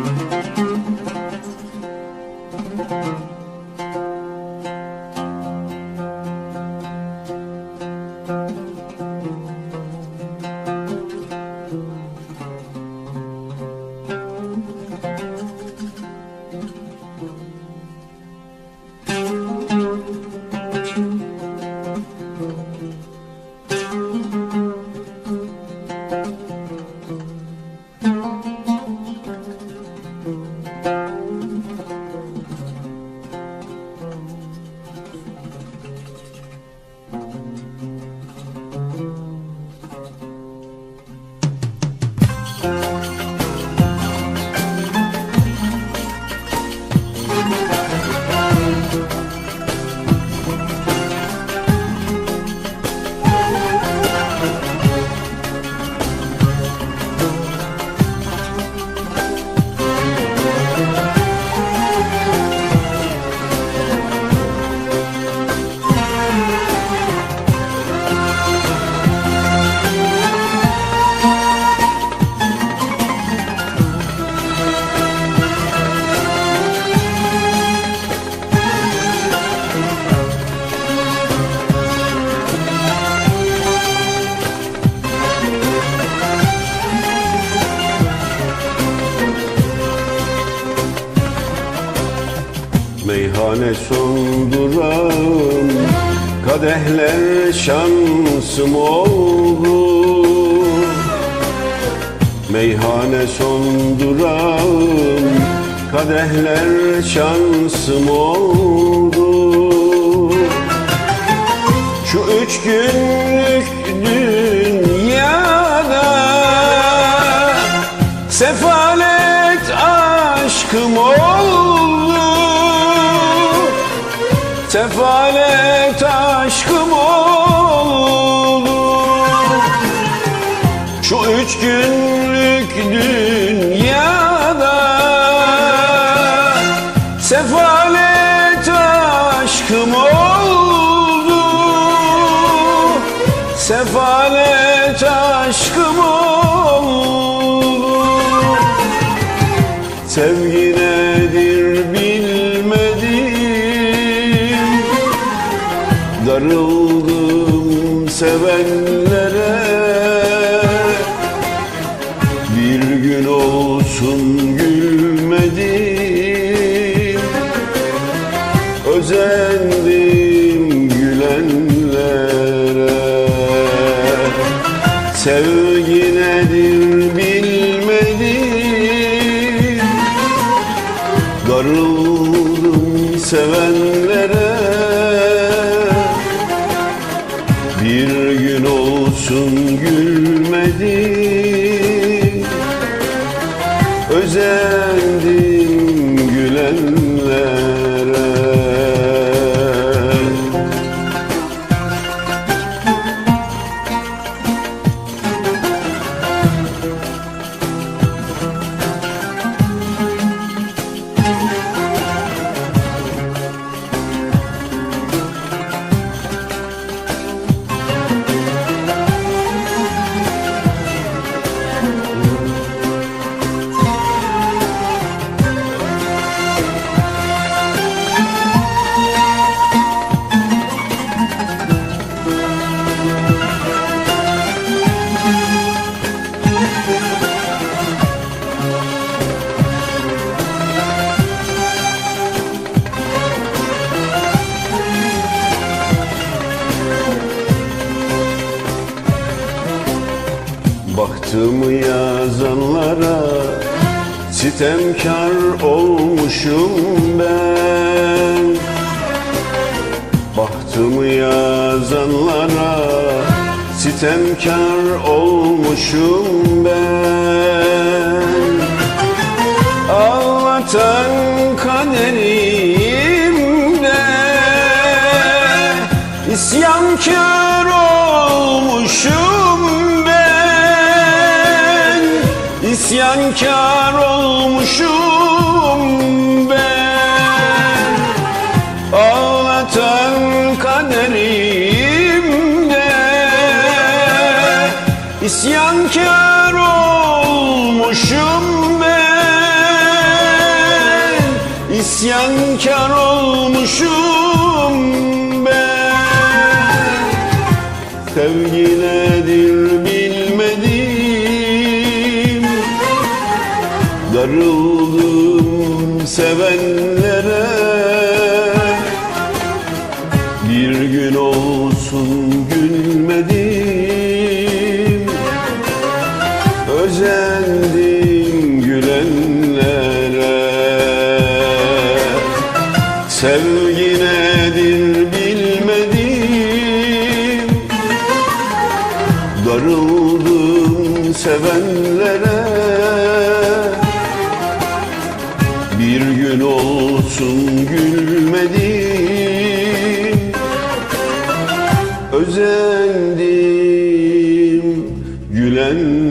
Müzik Meyhane son durağım Kadehler şansım oldu. Meyhane son durağım Kadehler şansım oldu. Şu üç günlük dünyada Sefalet aşkım oldu Sefalet aşkım oldu Şu üç günlük dünyada Sefalet aşkım oldu. Sefalet Darıldım sevenlere. Bir gün olsun gülmedim. Özendim gülenlere. Sevgi nedir bilmedim. Darıldım sevenlere Bir gün olsun gülmedim Baktım yazanlara Sitemkar olmuşum ben. Baktım yazanlara Sitemkar olmuşum ben. Ağlatan kaderimde İsyankar İsyankar olmuşum ben. Ağlatan kaderimde. İsyankar olmuşum ben. İsyankar olmuşum ben. Sevgi Darıldım sevenlere. Bir gün olsun gülmedim. Özendim gülenlere. Sevgi nedir bilmedim. Darıldım sevenlere Bir gün olsun gülmedim. Özendim gülenlere